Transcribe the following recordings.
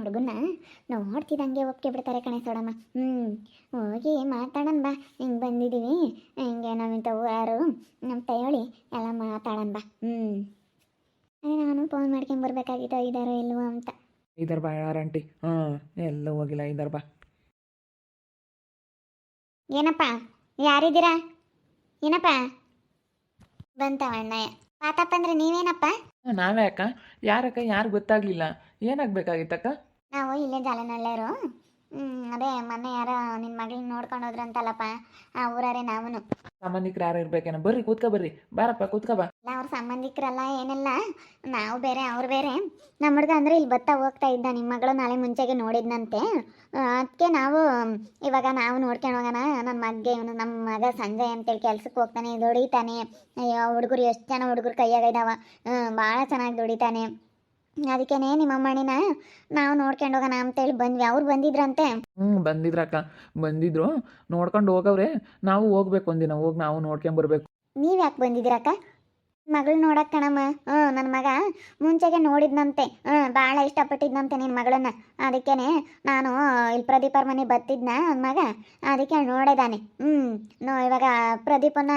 ಹುಡುಗನ್ನ ನೋಡ್ತಿದ್ದಂಗೆ ಒಪ್ಕೆ ಬಿಡ್ತಾರೆ ಕಣೆ ಸೋಡಮ್ಮ. ಹ್ಞೂ ಹೋಗಿ ಮಾತಾಡೋಣ ಬಾ. ಹಿಂಗೆ ಬಂದಿದ್ದೀವಿ ಹಿಂಗೆ ನಾವಿಂಥವು ಯಾರು? ನಮ್ಮ ಹೇಳಿ ಎಲ್ಲ ಮಾತಾಡೋಣ ಬಾ. ಹ್ಞೂ ಅದೇ ನಾನು ಫೋನ್ ಮಾಡ್ಕೊಂಬರ್ಬೇಕಾಗಿತ್ತು ಬರ್ಬೇಕಾಗಿತ್ತು ಇದ್ದಾರೋ ಇಲ್ವೋ ಅಂತ. ಐದಾರು ಬಾ ಆಂಟಿ ಹಾಂ ಎಲ್ಲೂ ಹೋಗಿಲ್ಲ ಐದಾರು ಬಾ. ಏನಪ್ಪ? ಯಾರಿದ್ದೀರಾ? ಏನಪ್ಪ? ಬಂತ ಅಣ್ಣಯ್ಯ. ಪಾತಪ್ಪ ಅಂದ್ರೆ ನೀವೇನಪ್ಪ? ನಾವೇ ಅಕ್ಕ? ಯಾರಕ್ಕ? ಯಾರು ಗೊತ್ತಾಗ್ಲಿಲ್ಲ. ಏನಾಗಬೇಕಾಗಿತ್ತಕ್ಕ? ನಾವು ಇಲ್ಲೇ ಜಾಲನಳ್ಳೇರು ಹ್ಞೂ ಅದೇ ಮೊನ್ನೆ ಯಾರೋ ನಿನ್ನ ಮಗಳನ್ನ ನೋಡ್ಕೊಂಡು ಹೋದ್ರಂತಲ್ಲಪ್ಪ ಆ ಊರಾರೆ ನಾವನು. ಸಂಬಂಧಿಕರು ಯಾರು ಇರ್ಬೇಕೇನೋ? ಬರ್ರಿ ಕೂತ್ಕ ಬರ್ರಿ. ಬಾರಪ್ಪ ಕೂತ್ಕ ಬಾ. ಇಲ್ಲ ಅವ್ರ ಸಂಬಂಧಿಕರಲ್ಲ ಏನಿಲ್ಲ. ನಾವು ಬೇರೆ ಅವ್ರು ಬೇರೆ. ನಮ್ಮ ಹುಡುಗ ಅಂದ್ರೆ ಇಲ್ಲಿ ಬತ್ತಾ ಹೋಗ್ತಾ ಇದ್ದ ನಿಮ್ಮ ಮಗಳು ನಾಳೆ ಮುಂಚೆಗೆ ನೋಡಿದ್ನಂತೆ. ಅದಕ್ಕೆ ನಾವು ಇವಾಗ ನಾವು ನೋಡ್ಕೊಂಡು ಹೋಗೋಣ. ನನ್ನ ಮಗ್ಗೆ ಇವನು ನಮ್ಮ ಮಗ ಸಂಜಯ್ ಅಂತೇಳಿ ಕೆಲ್ಸಕ್ಕೆ ಹೋಗ್ತಾನೆ ದುಡಿತಾನೆ. ಅಯ್ಯೋ ಹುಡುಗರು ಎಷ್ಟು ಜನ ಹುಡುಗರು ಕೈಯಾಗ ಇದಾವ. ಭಾಳ ಚೆನ್ನಾಗಿ ದುಡಿತಾನೆ. ಅದಕ್ಕೇನೆ ನಿಮ್ಮ ಅಮ್ಮಣ್ಣಿನ ನಾವು ನೋಡ್ಕೊಂಡು ಹೋಗೋಣ ಅಂತೇಳಿ ಬಂದ್ವಿ. ಅವ್ರು ಬಂದಿದ್ರಂತೆ? ಹ್ಞೂ ಬಂದಿದ್ರಕ್ಕ. ಬಂದಿದ್ರು. ನೋಡ್ಕೊಂಡು ಹೋಗವ್ರೆ. ನಾವು ಹೋಗ್ಬೇಕು ಒಂದಿನ. ಹೋಗಿ ನಾವು ನೋಡ್ಕೊಂಬರ್ಬೇಕು. ನೀವು ಯಾಕೆ ಬಂದಿದ್ದೀರಕ್ಕ? ಮಗಳು ನೋಡಕ್ ಕಣಮ್ಮ. ಹ್ಞೂ ನನ್ನ ಮಗ ಮುಂಚೆಗೆ ನೋಡಿದ್ನಂತೆ. ಹ್ಞೂ ಭಾಳ ಇಷ್ಟಪಟ್ಟಿದ್ನಂತೆ ನಿನ್ನ ಮಗಳನ್ನ. ಅದಕ್ಕೇನೆ ನಾನು ಇಲ್ಲಿ ಪ್ರದೀಪರ ಮನೆ ಬತ್ತಿದ್ನ ನನ್ನ ಮಗ. ಅದಕ್ಕೆ ನೋಡಿದಾನೆ. ಹ್ಞೂ, ನೋ, ಇವಾಗ ಪ್ರದೀಪನ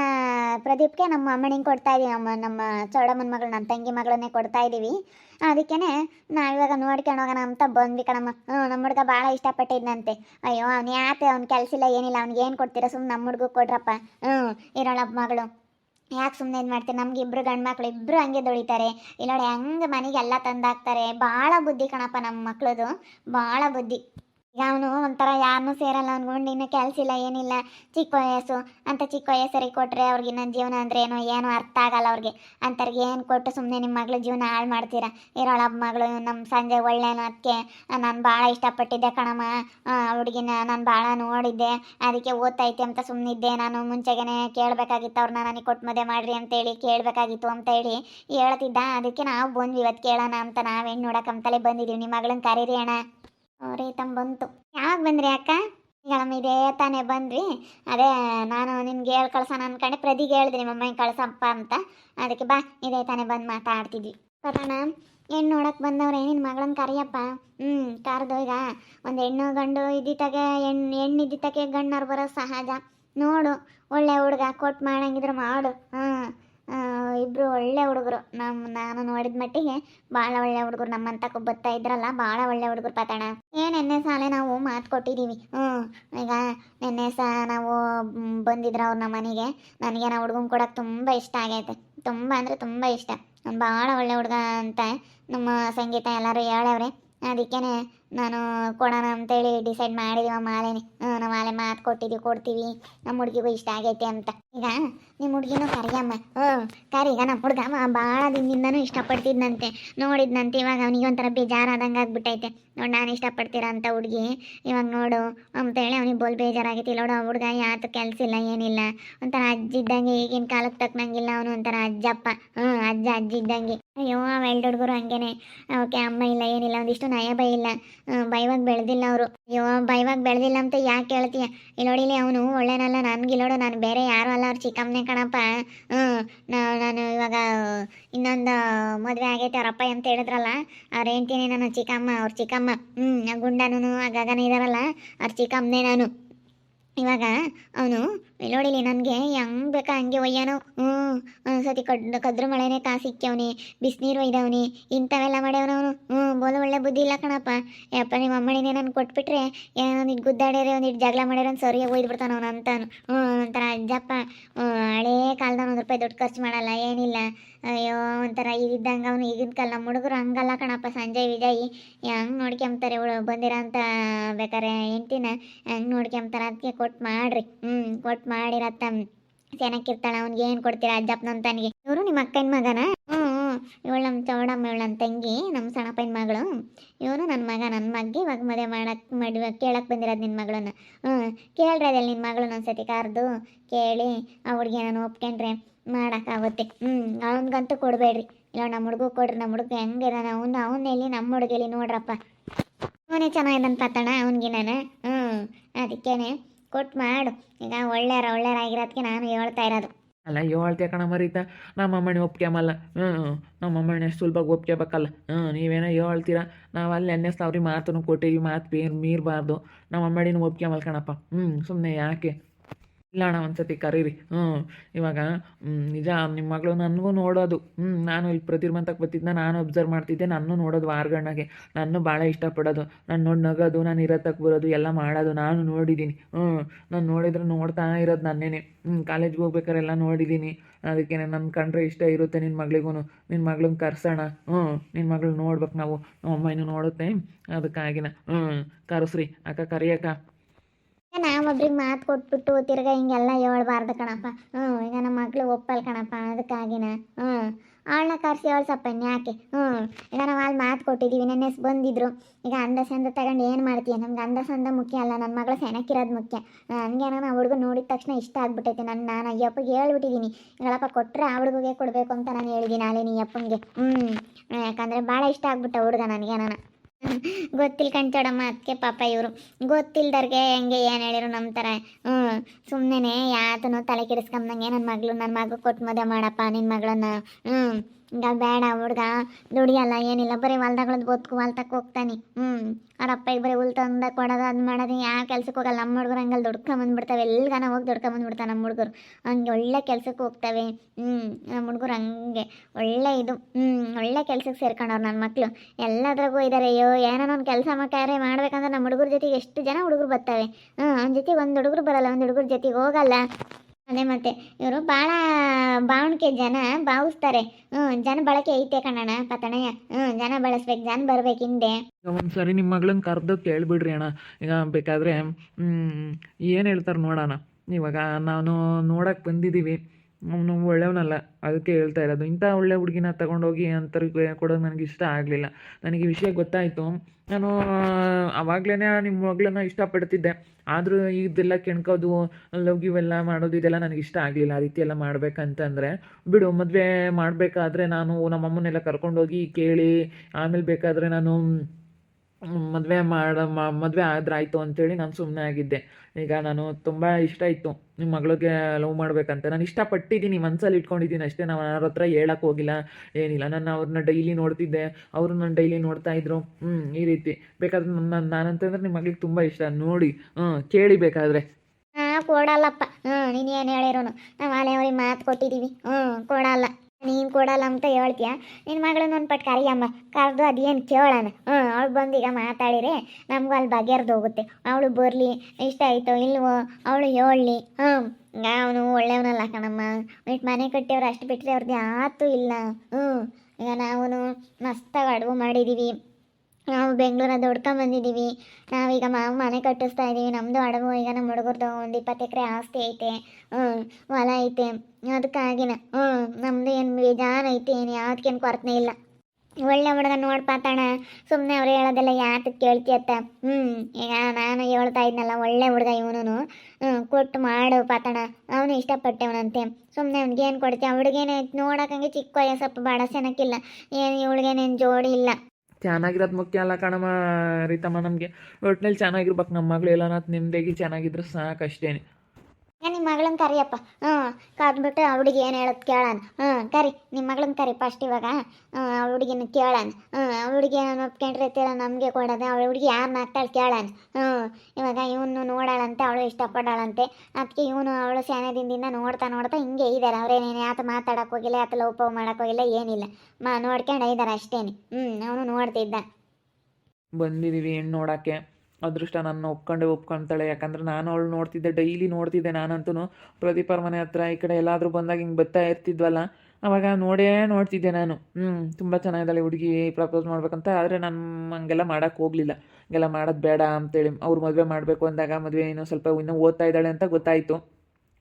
ಪ್ರದೀಪ್ಗೆ ನಮ್ಮ ಅಮ್ಮನಿಗೆ ಕೊಡ್ತಾ ಇದೀವಿ. ನಮ್ಮ ನಮ್ಮ ಚೌಡಮ್ಮನ ಮಗಳು ನನ್ನ ತಂಗಿ ಮಗಳನ್ನೇ ಕೊಡ್ತಾ ಇದ್ದೀವಿ ಅದಕ್ಕೇನೆ ನಾವಿವಾಗ ನೋಡ್ಕೊಂಡು ಹೋಗೋಣ ಅಂತ ಬಂದ್ವಿ ಕಣಮ್ಮ. ಹ್ಞೂ ನಮ್ಮ ಹುಡುಗ ಭಾಳ ಇಷ್ಟಪಟ್ಟಿದ್ನಂತೆ. ಅಯ್ಯೋ, ಅವ್ನು ಯಾಕೆ ಅವ್ನು ಕೆಲಸ ಇಲ್ಲ ಏನಿಲ್ಲ, ಅವ್ನಿಗೆ ಏನು ಕೊಡ್ತೀರಾ? ಸುಮ್ಮನೆ ನಮ್ಮ ಹುಡುಗ ಕೊಡ್ರಪ್ಪ. ಹ್ಞೂ ಇರೋಳಪ್ಪ ಮಗಳು. ಯಾಕೆ ಸುಮ್ಮನೆ ಇದು ಮಾಡ್ತೀರಿ? ನಮ್ಗೆ ಇಬ್ಬರು ಗಂಡು ಮಕ್ಳು ಇಬ್ಬರು ಹಂಗೆ ದುಡಿತಾರೆ. ಇಲ್ಲ ನೋಡಿ ಹೆಂಗೆ ಮನೆಗೆ ಎಲ್ಲ ತಂದಾಕ್ತಾರೆ? ಭಾಳ ಬುದ್ಧಿ ಕಣಪ್ಪ ನಮ್ಮ ಮಕ್ಳದು. ಭಾಳ ಬುದ್ಧಿ. ಅವನು ಒಂಥರ ಯಾರು ಸೇರಲ್ಲ ಅವ್ನಿಗೆ ಇನ್ನೂ ಕೆಲಸ ಇಲ್ಲ, ಏನಿಲ್ಲ. ಚಿಕ್ಕ ವಯಸ್ಸು. ಅಂತ ಚಿಕ್ಕ ವಯಸ್ಸರಿಗೆ ಕೊಟ್ಟರೆ ಅವ್ರಿಗೆ ನನ್ನ ಜೀವನ ಅಂದ್ರೆ ಏನೋ ಏನೋ ಅರ್ಥ ಆಗಲ್ಲ ಅವ್ರಿಗೆ. ಅಂಥವ್ರಿಗೆ ಏನು ಕೊಟ್ಟು ಸುಮ್ಮನೆ ನಿಮ್ಮ ಮಗಳ ಜೀವನ ಹಾಳು ಮಾಡ್ತೀರಾ? ಇರೋಳ ಮಗಳು ನಮ್ಮ ಸಂಜೆ ಒಳ್ಳೆಯನು ಅದಕ್ಕೆ ನಾನು ಭಾಳ ಇಷ್ಟಪಟ್ಟಿದ್ದೆ ಕಣಮ್ಮ. ಹುಡುಗಿನ ನಾನು ಭಾಳ ನೋಡಿದ್ದೆ. ಅದಕ್ಕೆ ಓದ್ತೈತೆ ಅಂತ ಸುಮ್ಮನಿದ್ದೆ ನಾನು ಮುಂಚೆಗೇನೆ ಕೇಳಬೇಕಾಗಿತ್ತು ಅವ್ರನ್ನ ನನಗೆ ಕೊಟ್ಟು ಮದುವೆ ಮಾಡ್ರಿ ಅಂತೇಳಿ ಕೇಳಬೇಕಾಗಿತ್ತು ಅಂತ ಹೇಳಿ ಹೇಳ್ತಿದ್ದ. ಅದಕ್ಕೆ ನಾವು ಬಂದ್ವಿ ಇವತ್ತು ಕೇಳೋಣ ಅಂತ ನಾವು ಹೆಣ್ಣು ಬಂದಿದ್ದೀವಿ ನಿಮ್ಮ ಮಗಳನ್ನ ಕರೀರಿ ಅಣ್ಣ. ಅವ್ರೇ ತಮ್ ಬಂತು. ಯಾವಾಗ ಬಂದ್ರಿ ಅಕ್ಕ? ಹೇಳಮ್ಮ ಇದೇ ತಾನೇ ಬಂದ್ವಿ. ಅದೇ ನಾನು ನಿನ್ಗೆ ಹೇಳಿ ಕಳ್ಸೋಣ ಅನ್ಕೊಂಡೆ. ಪ್ರದಿಗೆ ಹೇಳಿದೆ ನಿಮ್ಮ ಅಮ್ಮ ಕಳ್ಸಪ್ಪ ಅಂತ. ಅದಕ್ಕೆ ಬಾ, ಇದೇ ತಾನೇ ಬಂದು ಮಾತಾಡ್ತಿದ್ವಿ. ಪಟಣ ಹೆಣ್ಣು ನೋಡಕ್ಕೆ ಬಂದವ್ರೆ ನಿನ್ನ ಮಗಳನ್ನ ಕರಿಯಪ್ಪ. ಹ್ಞೂ ಕರೆದು ಈಗ. ಒಂದು ಹೆಣ್ಣು ಗಂಡು ಇದ್ದಿತ್ತಾಗೆ ಹೆಣ್ಣು ಹೆಣ್ಣು ಇದ್ದಿತ್ತಕ್ಕೆ ಗಣ್ಣವ್ರು ಬರೋ ಸಹಜ. ನೋಡು, ಒಳ್ಳೆ ಹುಡುಗ ಕೊಟ್ಟು ಮಾಡಂಗಿದ್ರು ಮಾಡು. ಹಾಂ ಇಬ್ಬರು ಒಳ್ಳೆ ಹುಡುಗರು. ನಮ್ಮ ನಾನು ನೋಡಿದ ಮಟ್ಟಿಗೆ ಭಾಳ ಒಳ್ಳೆ ಹುಡುಗರು. ನಮ್ಮಂತ ಬರ್ತಾ ಇದ್ರಲ್ಲ ಭಾಳ ಒಳ್ಳೆ ಹುಡುಗರು ಪಾತಣ ಏ ನಿನ್ನೆ ಸಾಲೆ ನಾವು ಮಾತು ಕೊಟ್ಟಿದ್ದೀವಿ ಹ್ಞೂ ಈಗ ನಿನ್ನೆ ಸಹ ನಾವು ಬಂದಿದ್ರು ಅವ್ರು ನಮ್ಮ ಮನೆಗೆ, ನನಗೆ ನಾವು ಹುಡುಗನ ಕೊಡೋಕೆ ತುಂಬ ಇಷ್ಟ ಆಗೈತೆ. ತುಂಬ ಅಂದರೆ ತುಂಬ ಇಷ್ಟ. ಭಾಳ ಒಳ್ಳೆ ಹುಡುಗ ಅಂತ ನಮ್ಮ ಸಂಗೀತ ಎಲ್ಲರೂ ಹೇಳವ್ರೆ ಅದಕ್ಕೇನೆ ನಾನು ಕೊಡೋಣ ಅಂತೇಳಿ ಡಿಸೈಡ್ ಮಾಡಿದೀವಿ ಮಾಲೆನೆ. ಹ್ಞೂ ನಾವು ಮಾಲೆ ಮಾತು ಕೊಟ್ಟಿದ್ದೀವಿ ಕೊಡ್ತೀವಿ. ನಮ್ಮ ಹುಡುಗಿಗೂ ಇಷ್ಟ ಆಗೈತೆ ಅಂತ. ಈಗ ನಿಮ್ಮ ಹುಡುಗಿನೂ ಕರಿಯಮ್ಮ ಹ್ಞೂ ಕರಿ. ಈಗ ನಮ್ಮ ಹುಡುಗ ಭಾಳ ದಿನದಿಂದನೂ ಇಷ್ಟಪಡ್ತಿದ್ನಂತೆ. ನೋಡಿದ್ನಂತೆ, ಇವಾಗ ಅವನಿಗೆ ಒಂಥರ ಬೇಜಾರಾದಂಗೆ ಆಗ್ಬಿಟ್ಟೈತೆ. ನೋಡಿ, ನಾನು ಇಷ್ಟಪಡ್ತೀರ ಅಂತ ಹುಡುಗಿ. ಇವಾಗ ನೋಡು, ಅಂತೇಳಿ ಅವನಿಗೆ ಬೋಲ್ ಬೇಜಾರಾಗೈತಿ. ನೋಡು ಹುಡುಗ ಯಾತು ಕೆಲಸ ಇಲ್ಲ, ಏನಿಲ್ಲ. ಒಂಥರ ಅಜ್ಜಿ ಇದ್ದಂಗೆ ಈಗಿನ ಕಾಲಕ್ಕೆ ತಕ್ಕನಂಗಿಲ್ಲ ಅವನು ಒಂಥರ ಅಜ್ಜಪ್ಪ. ಹ್ಞೂ ಅಜ್ಜ ಇದ್ದಂಗೆ. ಅಯ್ಯೋ ಅವ ಎರಡು ಹುಡುಗರು ಹಂಗೇನೆ. ಅವಕ್ಕೆ ಅಮ್ಮ ಇಲ್ಲ, ಏನಿಲ್ಲ. ಒಂದಿಷ್ಟು ನಯ ಭಯ ಇಲ್ಲ. ಬೈವಾಗ ಬೆಳೆದಿಲ್ಲ ಅವರು. ಅಯ್ಯೋ ಬೈವಾಗ ಬೆಳೆದಿಲ್ಲ ಅಂತ ಯಾಕೆ ಹೇಳ್ತೀಯ? ಇಲ್ಲಿ ನೋಡಿಲಿ ಅವನು ಒಳ್ಳೆನಲ್ಲ ಇಲ್ಲೋಡು ನಾನು ಬೇರೆ ಯಾರು ಅಲ್ಲ ಅವ್ರು ಚಿಕ್ಕಮ್ಮನೆ ಕಣಪ್ಪ. ಹ್ಞೂ ನಾನು ಇವಾಗ, ಇನ್ನೊಂದು ಮದುವೆ ಆಗೈತೆ ಅವ್ರ ಅಂತ ಹೇಳಿದ್ರಲ್ಲ, ಅವ್ರು ಹೇಳ್ತೀನಿ ನಾನು ಚಿಕ್ಕಮ್ಮ, ಅವ್ರ ಚಿಕ್ಕಮ್ಮ. ಹ್ಞೂ ಗುಂಡನೂ, ಆ ಗಗನ ಇದಾರಲ್ಲ, ಅವ್ರ ಚಿಕ್ಕಮ್ಮನೇ ನಾನು. ಇವಾಗ ಅವನು ನೋಡಿಲಿ, ನನಗೆ ಹೆಂಗ್ ಬೇಕಾ ಹಂಗೆ ಒಯ್ಯನೋ. ಹ್ಞೂ, ಒಂದ್ಸತಿ ಕಡ್, ಕದ್ರ ಮಳೆನೇ ಕಾಸಿಕ್ಕವನಿ ಬಿಸಿನೀರು ಒಯ್ದವನಿ, ಇಂಥವೆಲ್ಲ ಮಾಡ್ಯವನವನು. ಹ್ಞೂ, ಬೋಲು ಒಳ್ಳೆ ಬುದ್ಧಿ ಇಲ್ಲ ಕಣಪ್ಪ. ಯಪ್ಪ, ನಿಮ್ಮ ಅಮ್ಮನಿಂದ ನಾನು ಕೊಟ್ಬಿಟ್ರೆ, ಏನೋ ಒಂದಿಟ್ಟು ಗುದ್ದಾಡ್ಯಾರೆ ಒಂದಿಟ್ಟು ಜಗಳ ಮಾಡ್ಯಾರ ಸರಿಯಾಗಿ ಒಯ್ದು ಬಿಡ್ತಾನ ಅವನು ಅಂತಾನು. ಹ್ಞೂ, ಒಂಥರ ಅಜ್ಜಪ್ಪ. ಹಳೇ ಕಾಲದ ಒಂದು ರೂಪಾಯಿ ದುಡ್ಡು ಖರ್ಚು ಮಾಡಲ್ಲ, ಏನಿಲ್ಲ. ಅಯ್ಯೋ, ಒಂಥರ ಇದ್ದಂಗೆ ಅವನು ಈಗಿನ ಕಾಲ ನಮ್ಮ ಹುಡುಗರು ಹಂಗಲ್ಲ ಕಣಪ್ಪ, ಸಂಜಯ್, ವಿಜಯ್. ಹೆಂಗೆ ನೋಡ್ಕೊಂತಾರೆ ಇವಳು ಅಂತ ಬೇಕಾರೆ ಹೆಂಡ್ತಿನ, ಹೆಂಗೆ ನೋಡ್ಕೊಂತಾರೆ ಅದಕ್ಕೆ ಕೊಟ್ಟು ಮಾಡ್ರಿ. ಹ್ಞೂ ಕೊಟ್ಟು ಮಾಡಿರತ್ತ ಚೆನ್ನಾಗಿರ್ತಾಳ ಅವ್ನಿಗೆ ಏನು ಕೊಡ್ತೀರಾ ಅಜ್ಜಪ್ಪನಂತನಿಗೆ ಇವರು ನಿಮ್ಮ ಅಕ್ಕನ ಮಗನ? ಹ್ಞೂ ಇವಳು ನಮ್ಮ ಚೌಡಮ್ಮ ಇವಳು ನನ್ನ ತಂಗಿ, ನಮ್ಮ ಸಣ್ಣಪ್ಪನ ಮಗಳು. ಇವನು ನನ್ನ ಮಗ, ನನ್ನ ಮಗ್ಗೆ ಇವಾಗ ಮದುವೆ ಮಾಡಕ್ಕೆ ಮದುವೆ ಕೇಳಕ್ಕೆ ಬಂದಿರೋದು ನಿನ್ನ ಮಗಳನ್ನ. ಹ್ಞೂ ಕೇಳ್ರಿ ಅದೆಲ್ಲ ನಿನ್ನ ಮಗಳನ್ನ ಒಂದ್ಸತಿ ಕರೆದು, ಕೇಳಿ, ಆ ನಾನು ಒಪ್ಕೊಂಡ್ರೆ ಮಾಡೋಕ್ಕಾಗುತ್ತೆ ಹ್ಞೂ ಅವನಿಗಂತೂ ಕೊಡಬೇಡ್ರಿ. ಇಲ್ಲ ನಮ್ಮ ಹುಡುಗ ಕೊಡ್ರಿ, ನಮ್ಮ ಹುಡುಗ ಹೆಂಗಿದಾನ, ಅವ್ನು, ಅವ್ನ ಎಲ್ಲಿ ನಮ್ಮ ಹುಡುಗಲಿ ನೋಡ್ರಪ್ಪ. ಅವನೇ ಚೆನ್ನಾಗಿದ್ದಾನೆ ಪತ್ತಣ ಅವ್ನಿಗೆ ನಾನು ಹ್ಞೂ ಅದಕ್ಕೇನೆ ಕೊಟ್ಟು ಮಾಡು. ಈಗ ಒಳ್ಳೆಯರ ಒಳ್ಳೆಯರಾಗಿರೋದಕ್ಕೆ ನಾನು ಹೇಳ್ತಾ ಇರೋದು. ಅಲ್ಲ, ಹೇಳ್ತೀಯ ಕಣ ಮರೀತ? ನಮ್ಮ ಅಮ್ಮಣ್ಣಿ ಒಪ್ಕೊಂಬಲ್ಲ ಹ್ಞೂ ನಮ್ಮ ಅಮ್ಮಣ್ಣಿ ಅಷ್ಟು ಸುಲಭವಾಗಿ ಒಪ್ಕೋಬೇಕಲ್ಲ ಹ್ಞೂ ನೀವೇನೋ ಹೇಳ್ತೀರ? ನಾವು ಅಲ್ಲಿ ಎಣ್ಣೆ ಸಾವಿರ ಮಾತನ್ನು ಕೊಟ್ಟಿವಿ, ಮಾತು ಮೀರ್ ಮೀರಬಾರ್ದು. ನಮ್ಮ ಅಮ್ಮಡಿನ ಒಪ್ಕೊಂಬಲ್ಲ ಕಣಪ್ಪ. ಹ್ಞೂ ಸುಮ್ಮನೆ ಯಾಕೆ? ಇಲ್ಲ ಅಣ್ಣ ಒಂದ್ಸತಿ ಕರೀರಿ. ಹ್ಞೂ ಇವಾಗ ನಿಜ ನಿಮ್ಮ ಮಗಳು ನನಗೂ ನೋಡೋದು. ಹ್ಞೂ ನಾನು ಇಲ್ಲಿ ಪ್ರತಿರ್ಮಂತಕ್ಕೆ ಬರ್ತಿದ್ದೆ ನಾನು ಅಬ್ಸರ್ವ್ ಮಾಡ್ತಿದ್ದೆ ನಾನು ನೋಡೋದು ವಾರ್ಗಣ್ಣಗೆ ನಾನು ಭಾಳ ಇಷ್ಟಪಡೋದು. ನಾನು ನೋಡಿ ನಗೋದು, ನಾನು ಇರತ್ತಕ್ಕೆ ಬರೋದು, ಎಲ್ಲ ಮಾಡೋದು, ನಾನು ನೋಡಿದ್ದೀನಿ ಹ್ಞೂ ನಾನು ನೋಡಿದ್ರೆ ನೋಡ್ತಾ ಇರೋದು ನನ್ನೇನೆ. ಹ್ಞೂ ಕಾಲೇಜ್ಗೆ ಹೋಗ್ಬೇಕಾರೆ ಎಲ್ಲ ನೋಡಿದ್ದೀನಿ ಅದಕ್ಕೆ ನನ್ನ ಕಂಡ್ರೆ ಇಷ್ಟ ಇರುತ್ತೆ ನಿನ್ನ ಮಗಳಿಗೂ ನಿನ್ನ ಮಗಳನ್ನ ಕರ್ಸೋಣ. ಹ್ಞೂ ನಿನ್ನ ಮಗಳು ನೋಡ್ಬೇಕು ನಾವು. ನಮ್ಮ ಅಮ್ಮ ನೋಡುತ್ತೆ. ಅದಕ್ಕಾಗಿನ ಹ್ಞೂ ಕರೆಸ್ರಿ. ಅಕ್ಕ, ಕರಿಯಕ್ಕ. ನಾವೊಬ್ರಿಗೆ ಮಾತು ಕೊಟ್ಬಿಟ್ಟು ತಿರ್ಗ ಹಿಂಗೆಲ್ಲ ಹೇಳ್ಬಾರ್ದು ಕಣಪ್ಪ. ಹ್ಞೂ ಈಗ ನಮ್ಮ ಮಗ್ಳು ಒಪ್ಪಲ್ ಕಣಪ್ಪ ಅದಕ್ಕಾಗಿನ. ಹ್ಞೂ ಅವಳನ್ನ ಕರ್ಸಿ ಹೇಳ್ಸಪ್ಪ ಯಾಕೆ? ಹ್ಞೂ ಈಗ ನಾವು ಅಲ್ಲಿ ಮಾತು ಕೊಟ್ಟಿದ್ದೀವಿ ನೆನ್ನೆ ಬಂದಿದ್ರು. ಈಗ ಅಂದ ಸಂದ ತಗೊಂಡು ಏನು ಮಾಡ್ತೀಯ? ನಮ್ಗೆ ಅಂದ ಸಂದ ಮುಖ್ಯ ಅಲ್ಲ ನನ್ನ ಮಗಳು ಸೆನಕ್ಕಿರೋದು ಮುಖ್ಯ. ನನಗೇನೋ ಆ ಹುಡುಗ ನೋಡಿದ ತಕ್ಷಣ ಇಷ್ಟ ಆಗ್ಬಿಟ್ಟೈತೆ. ನನ್ನ ನಾನು ಅಯ್ಯಪ್ಪಗೆ ಹೇಳ್ಬಿಟ್ಟಿದ್ದೀನಿ ಹೇಳಪ್ಪ ಕೊಟ್ಟರೆ ಆ ಹುಡುಗಿಗೆ ಕೊಡಬೇಕು ಅಂತ ನಾನು ಹೇಳಿದ್ದೀನಿ ಅಲ್ಲಿ ನೀ ಅಪ್ಪನಿಗೆ. ಹ್ಞೂ ಯಾಕಂದರೆ ಭಾಳ ಇಷ್ಟ ಆಗ್ಬಿಟ್ಟ ಹುಡುಗ ನನಗೇನ ಗೊತ್ತಿಲ್ಲ ಕಣ್ತೋಡಮ್ಮ ಅದಕ್ಕೆ ಪಾಪ ಇವರು. ಗೊತ್ತಿಲ್ದರ್ಗೆ ಹೆಂಗೆ ಏನು ಹೇಳಿರು ನಮ್ಮ ಥರ ಹ್ಞೂ ಸುಮ್ಮನೆ ಯಾತನೋ ತಲೆ ಕೆಡಿಸ್ಕೊಂಬಂಗೆ ನನ್ನ ಮಗಳು ನನ್ನ ಮಗು ಕೊಟ್ಟು ಮದುವೆ ಮಾಡಪ್ಪ ನಿನ್ನ ಮಗಳನ್ನ. ಹ್ಞೂ ಈಗ ಬೇಡ ಹುಡ್ಗ. ದುಡಿಯಲ್ಲ ಏನಿಲ್ಲ. ಬರೀ ಹೊಲ್ದಾಗಳದ್ದು ಬದುಕು ಹೊಲ್ತಕ್ಕೆ ಹೋಗ್ತಾನೆ. ಹ್ಞೂ ಅವ್ರ ಅಪ್ಪಗೆ ಬರೀ ಹುಲ್ ತಂದ ಕೊಡೋದು ಅದು ಮಾಡೋದು ಯಾವ ಕೆಲ್ಸಕ್ಕೆ ಹೋಗಲ್ಲ. ನಮ್ಮ ಹುಡುಗರು ಹಂಗಲ್ಲಿ ದುಡ್ಕೊಂಬಂದ್ಬಿಡ್ತಾವೆ. ಎಲ್ಗಾನ ಹೋಗಿ ದುಡ್ಕೊಂಬಂದ್ಬಿಡ್ತಾವೆ ನಮ್ಮ ಹುಡುಗರು. ಹಂಗೆ ಒಳ್ಳೆ ಕೆಲ್ಸಕ್ಕೆ ಹೋಗ್ತವೆ. ಹ್ಞೂ ನಮ್ಮ ಹುಡುಗರು ಹಂಗೆ ಒಳ್ಳೆ ಇದು. ಹ್ಞೂ ಒಳ್ಳೆ ಕೆಲ್ಸಕ್ಕೆ ಸೇರ್ಕೊಂಡವ್ರು ನನ್ನ ಮಕ್ಕಳು ಎಲ್ಲದ್ರಾಗೂ ಇದ್ದಾರೆ ಅಯ್ಯೋ ಏನೋ ಒಂದು ಕೆಲಸ ಕಾರ್ಯ ಮಾಡ್ಬೇಕಂದ್ರೆ ನಮ್ಮ ಹುಡುಗರ ಜೊತೆಗೆ ಎಷ್ಟು ಜನ ಹುಡುಗರು ಬರ್ತಾವೆ. ಹ್ಞೂ ಅವ್ನ ಜೊತೆಗೆ ಒಂದು ಹುಡುಗರು ಬರಲ್ಲ. ಒಂದು ಹುಡುಗರ ಜೊತೆಗೆ ಹೋಗಲ್ಲ. ಅದೇ ಮತ್ತೆ, ಇವರು ಭಾಳ ಬಾವಣಿಕೆ ಜನ ಭಾವಿಸ್ತಾರೆ. ಹ್ಞೂ ಜನ ಬಳಕೆ ಐತೆ ಕಣಣ್ಣ ಪತಣಯ್ಯ ಹ್ಞೂ ಜನ ಬಳಸ್ಬೇಕು, ಜನ ಬರ್ಬೇಕು ಹಿಂದೆ. ಒಂದು ಸರಿ ನಿಮ್ಮ ಮಗಳನ್ನ ಕರೆದು ಕೇಳಿಬಿಡ್ರಿ ಅಣ್ಣ. ಈಗ ಬೇಕಾದರೆ ಏನು ಹೇಳ್ತಾರೆ ನೋಡೋಣ ಇವಾಗ ನಾನು ನೋಡಕ್ಕೆ ಬಂದಿದ್ದೀವಿ ಅವನು ಒಳ್ಳೆಯವನಲ್ಲ, ಅದಕ್ಕೆ ಹೇಳ್ತಾ ಇರೋದು. ಇಂಥ ಒಳ್ಳೆ ಹುಡುಗಿನ ತಗೊಂಡೋಗಿ ಅಂತರಿಗೆ ಕೊಡೋದು ನನಗೆ ಇಷ್ಟ ಆಗಲಿಲ್ಲ. ನನಗೆ ವಿಷಯ ಗೊತ್ತಾಯಿತು. ನಾನು ಆವಾಗಲೇ ನಿಮ್ಮ ಮಗಳನ್ನ ಇಷ್ಟಪಡ್ತಿದ್ದೆ. ಆದರೂ ಇದೆಲ್ಲ ಕೆಣ್ಕೋದು, ಲವ್ ಇವೆಲ್ಲ ಮಾಡೋದು ಇದೆಲ್ಲ ನನಗೆ ಇಷ್ಟ ಆಗಲಿಲ್ಲ. ಆ ರೀತಿ ಎಲ್ಲ ಮಾಡ್ಬೇಕಂತಂದರೆ, ಬಿಡು, ಮದುವೆ ಮಾಡಬೇಕಾದ್ರೆ ನಾನು ನಮ್ಮಮ್ಮನ್ನೆಲ್ಲ ಕರ್ಕೊಂಡೋಗಿ ಕೇಳಿ, ಆಮೇಲೆ ಬೇಕಾದರೆ ನಾನು ಮದುವೆ ಮಾಡ ಮದುವೆ ಆದ್ರಾಯ್ತು ಅಂತೇಳಿ ನಾನು ಸುಮ್ಮನೆ ಆಗಿದ್ದೆ. ಈಗ ನಾನು ತುಂಬ ಇಷ್ಟ ಇತ್ತು. ನಿಮ್ಮ ಮಗಳಿಗೆ ಲವ್ ಮಾಡಬೇಕಂತ. ನಾನು ಇಷ್ಟಪಟ್ಟಿದ್ದೀನಿ ಮನಸ್ಸಲ್ಲಿ ಇಟ್ಕೊಂಡಿದ್ದೀನಿ ಅಷ್ಟೇ. ನಾವು ಯಾರ ಹತ್ರ ಹೇಳಕ್ಕೆ ಹೋಗಿಲ್ಲ. ಏನಿಲ್ಲ. ನಾನು ಅವ್ರನ್ನ ಡೈಲಿ ನೋಡ್ತಿದ್ದೆ. ಅವರು ನಾನು ಡೈಲಿ ನೋಡ್ತಾ ಇದ್ರು. ಹ್ಞೂ ಈ ರೀತಿ. ಬೇಕಾದ್ರೆ ನನ್ನ ನಾನಂತಂದ್ರೆ ನಿಮ್ಮ ಮಗಳಿಗೆ ತುಂಬ ಇಷ್ಟ. ನೋಡಿ ಹ್ಞೂ ಕೇಳಿ ಬೇಕಾದ್ರೆ. ಕೊಡಲ್ಲಪ್ಪ. ಹ್ಞೂ ನೀನು ಏನು ಹೇಳಿರೋನು. ನಾವು ಮನೆಯವ್ರಿಗೆ ಮಾತು ಕೊಟ್ಟಿದ್ದೀವಿ ಹ್ಞೂ ಕೊಡಲ್ಲ. ನೀನು ಕೊಡಲ್ಲ ಅಂತ ಹೇಳ್ತೀಯ? ನಿನ್ನ ಮಗಳನ್ನ ಒಂದು ಪಟ್ಟು ಕರಿಯಮ್ಮ ಕರೆದು ಅದೇನು ಕೇಳೋಣ ಹ್ಞೂ ಅವಳು ಬಂದೀಗ ಮಾತಾಡಿರೆ ನಮಗೂ ಅಲ್ಲಿ ಬಗೆಹರ್ದು ಹೋಗುತ್ತೆ. ಅವಳು ಬರಲಿ, ಇಷ್ಟ ಆಯಿತೋ ಇಲ್ವೋ ಅವಳು ಹೇಳಲಿ. ಹ್ಞೂ ಅವನು ಒಳ್ಳೆಯವನಲ್ಲ ಕಣಮ್ಮ. ಬಿಟ್ಟು ಮನೆ ಕಟ್ಟಿಯವ್ರು ಅಷ್ಟು ಬಿಟ್ಟರೆ ಅವ್ರದ್ದು ಯಾತು ಇಲ್ಲ ಹ್ಞೂ ಈಗ ನಾವು ಮಸ್ತಾಗಿ ಅಡುಗೆ ಮಾಡಿದ್ದೀವಿ ನಾವು ಬೆಂಗಳೂರ ಬಂದಿದ್ದೀವಿ. ನಾವೀಗ ಮಾವು ಮನೆ ಕಟ್ಟಿಸ್ತಾ ಇದ್ದೀವಿ ನಮ್ಮದು ಅಡಗು ಈಗ ನಮ್ಮ ಹುಡುಗರ್ದು ಒಂದು ಇಪ್ಪತ್ತು ಎಕರೆ ಆಸ್ತಿ ಐತೆ. ಹ್ಞೂ ಹೊಲ ಐತೆ. ಅದಕ್ಕಾಗಿನ ಹ್ಞೂ ನಮ್ಮದು ಏನು ಬೇಜಾನ್ ಐತೆ, ಏನು ಯಾವ್ದಕ್ಕೇನು ಕೊರತೆ ಇಲ್ಲ. ಒಳ್ಳೆ ಹುಡುಗ ನೋಡಿ ಪಾತಣ ಸುಮ್ಮನೆ ಅವ್ರು ಹೇಳೋದೆಲ್ಲ ಯಾತಕ್ಕೆ ಕೇಳ್ತೀಯತ್ತ? ಹ್ಞೂ ಈಗ ನಾನು ಹೇಳ್ತಾ ಇದ್ನಲ್ಲ, ಒಳ್ಳೆ ಹುಡುಗ ಇವನು ಹ್ಞೂ ಕೊಟ್ಟು ಮಾಡು ಪಾತಾಣ ಅವನು ಇಷ್ಟಪಟ್ಟವನಂತೆ. ಸುಮ್ಮನೆ ಅವ್ನಿಗೆ ಏನು ಕೊಡ್ತೀಯ? ಹುಡುಗೇನೆ ನೋಡೋಕಂಗೆ ಚಿಕ್ಕ ವಯಸ್ಸಪ್ಪ ಭಾಳ ಚೆನ್ನಾಗಿಲ್ಲ ಏನು ಇವಳಿಗೇನೇನು ಜೋಡಿ ಇಲ್ಲ. ಚೆನ್ನಾಗಿರೋದು ಮುಖ್ಯ ಅಲ್ಲ ಕಣಮ್ಮ ರೀತಮ್ಮ ನಮಗೆ. ಒಟ್ನಲ್ಲಿ ಚೆನ್ನಾಗಿರ್ಬೇಕು ನಮ್ಮ ಮಗಳು ಎಲ್ಲ ನೆಮ್ಮದಿಯಾಗಿ ಚೆನ್ನಾಗಿದ್ರೆ ಸಾಕು ಅಷ್ಟೇನೆ ನಿಮ್ಮ ಮಗಳನ್ನ ಕರಿಯಪ್ಪ. ಹ್ಞೂ, ಕಾದ್ಬಿಟ್ಟು ಆ ಹುಡುಗಿ ಏನು ಹೇಳೋದು ಕೇಳೋಣ ಹ್ಞೂ, ಕರಿ ನಿಮ್ಮ ಮಗಳನ್ನ ಕರಿ ಫಸ್ಟ್ ಇವಾಗ. ಹ್ಞೂ, ಆ ಹುಡುಗಿನ ಕೇಳೋಣ ಹ್ಞೂ, ಆ ಹುಡುಗಿ ಏನೋ ಒಪ್ಕೊಂಡ್ರೈತಿಲ್ಲ ನಮಗೆ ಕೊಡೋದು. ಅವಳ ಹುಡುಗಿ ಯಾರನ್ನ ಆಗ್ತಾಳೆ ಕೇಳೋಣ ಹ್ಞೂ, ಇವಾಗ ಇವನು ನೋಡಾಳಂತೆ, ಅವಳು ಇಷ್ಟಪಡಾಳಂತೆ. ಅದಕ್ಕೆ ಇವನು ಅವಳು ಸ್ಯಾನದಿಂದ ನೋಡ್ತಾ ನೋಡ್ತಾ ಹಿಂಗೆ ಇದ್ದಾರೆ ಅವ್ರೇನೇನು ಯಾತ ಮಾತಾಡೋಕೆ ಹೋಗಿಲ್ಲ, ಯಾತ ಲವ್ ಮಾಡೋಕೆ ಹೋಗಿಲ್ಲ, ಏನಿಲ್ಲ. ಮಾ, ನೋಡ್ಕೊಂಡು ಇದ್ದಾರೆ ಅಷ್ಟೇನೆ. ಹ್ಞೂ, ಅವನು ನೋಡ್ತಿದ್ದ ಬಂದಿದ್ದೀವಿ ಹೆಣ್ಣು ನೋಡೋಕ್ಕೆ. ಅದೃಷ್ಟ ನನ್ನ ಒಪ್ಕೊಂಡೆ ಒಪ್ಕೊಂತಾಳೆ. ಯಾಕಂದ್ರೆ ನಾನು ಅವಳು ನೋಡ್ತಿದ್ದೆ, ಡೈಲಿ ನೋಡ್ತಿದ್ದೆ ನಾನಂತೂ ಪ್ರದೀಪರ ಮನೆ ಹತ್ರ ಈ ಕಡೆ ಎಲ್ಲಾದರೂ ಬಂದಾಗ ಹಿಂಗೆ ಬರ್ತಾ ಇರ್ತಿದ್ವಲ್ಲ, ಅವಾಗ ನೋಡೇ ನೋಡ್ತಿದ್ದೆ ನಾನು. ಹ್ಞೂ ತುಂಬ ಚೆನ್ನಾಗಿದ್ದಾಳೆ ಹುಡುಗಿ, ಪ್ರಪೋಸ್ ಮಾಡ್ಬೇಕಂತ. ಆದರೆ ನಾನು ಹಂಗೆಲ್ಲ ಮಾಡೋಕ್ಕೆ ಹೋಗಲಿಲ್ಲ. ಹಂಗೆಲ್ಲ ಮಾಡೋದು ಬೇಡ ಅಂತೇಳಿ ಅವ್ರು ಮದುವೆ ಮಾಡಬೇಕು ಅಂದಾಗ ಮದುವೆ ಇನ್ನೂ ಸ್ವಲ್ಪ ಇನ್ನೂ ಓದ್ತಾ ಇದ್ದಾಳೆ ಅಂತ ಗೊತ್ತಾಯಿತು.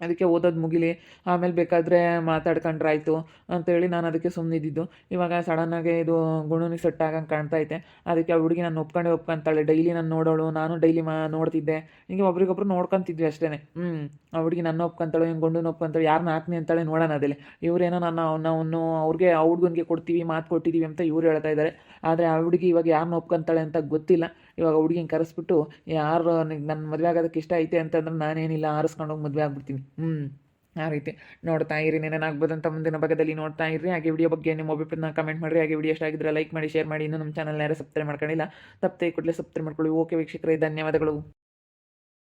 ಅದಕ್ಕೆ ಓದೋದು ಮುಗಿಲಿ, ಆಮೇಲೆ ಬೇಕಾದರೆ ಮಾತಾಡ್ಕೊಂಡ್ರಾಯ್ತು ಅಂತೇಳಿ ನಾನು ಅದಕ್ಕೆ ಸುಮ್ಮನಿದ್ದಿದ್ದು ಇವಾಗ ಸಡನ್ನಾಗಿ ಇದು ಗುಣನಿ ಸೆಟ್ ಆಗಂಗೆ ಕಾಣ್ತಾ ಐತೆ ಅದಕ್ಕೆ ಆ ಹುಡುಗಿ ನಾನು ಒಪ್ಕೊಂಡೆ ಒಪ್ಕೊಂತಾಳೆ. ಡೈಲಿ ನಾನು ನೋಡೋಳು, ನಾನು ಡೈಲಿ ಮಾ, ನೋಡ್ತಿದ್ದೆ. ಹಿಂಗೆ ಒಬ್ರಿಗೊಬ್ರು ನೋಡ್ಕೊತಿದ್ವಿ ಅಷ್ಟೇ ಹ್ಞೂ ಆ ಹುಡುಗಿ ನನ್ನ ಒಪ್ಕೊಂತಾಳೆ ಹಿಂಗೆ ಗಂಡು ಒಪ್ಕೊಂತಾಳೆ ಯಾರನ್ನ ಹಾಕ್ನಿ ಅಂತಾಳೆ ನೋಡೋಣ ಅದೇ ಇವರೇನೋ ನನ್ನ ಅವನು ಅವ್ರಿಗೆ ಆ ಹುಡುಗನಿಗೆ ಕೊಡ್ತೀವಿ, ಮಾತು ಕೊಟ್ಟಿದ್ದೀವಿ ಅಂತ ಇವ್ರು ಹೇಳ್ತಾ ಇದ್ದಾರೆ ಆದರೆ ಆ ಹುಡುಗಿ ಇವಾಗ ಯಾರನ್ನ ಒಪ್ಕೊಂತಾಳೆ ಅಂತ ಗೊತ್ತಿಲ್ಲ. ಇವಾಗ ಹುಡುಗಿನ ಕರೆಸ್ಬಿಟ್ಟು, ಯಾರು ನನ್ನ ಮದುವೆ ಆಗೋದಕ್ಕೆ ಇಷ್ಟ ಐತೆ ಅಂತಂದ್ರೆ ನಾನೇನಿಲ್ಲ ಆರಿಸ್ಕೊಂಡೋಗಿ ಮದುವೆ ಆಗ್ಬಿಡ್ತೀನಿ. ಹ್ಞೂ ಆ ರೀತಿ. ನೋಡ್ತಾ ಇರಿ ನೇನಾಗ್ಬೋದಂತ ಮುಂದಿನ ಭಾಗದಲ್ಲಿ ನೋಡ್ತಾ ಇರಿ. ಹಾಗೆ ವಿಡಿಯೋ ಬಗ್ಗೆ ನಿಮ್ಮ ಅಭಿಪ್ರಾಯನ ಕಮೆಂಟ್ ಮಾಡಿರಿ. ಹಾಗೆ ವಿಡಿಯೋ ಇಷ್ಟ ಆಗಿದ್ರೆ ಲೈಕ್ ಮಾಡಿ ಶೇರ್ ಮಾಡಿ. ಇನ್ನೂ ನಮ್ಮ ಚಾನಲ್ ಯಾರು ಸಬ್ಸ್ಕ್ರೈಬ್ ಮಾಡ್ಕೊಂಡಿಲ್ಲ, ತಪ್ಪದೆ ಕೂಡಲೇ ಸಬ್ಸ್ಕ್ರೈಬ್ ಮಾಡ್ಕೊಳ್ಳಿ. ಓಕೆ ವೀಕ್ಷಕರೇ, ಧನ್ಯವಾದಗಳು.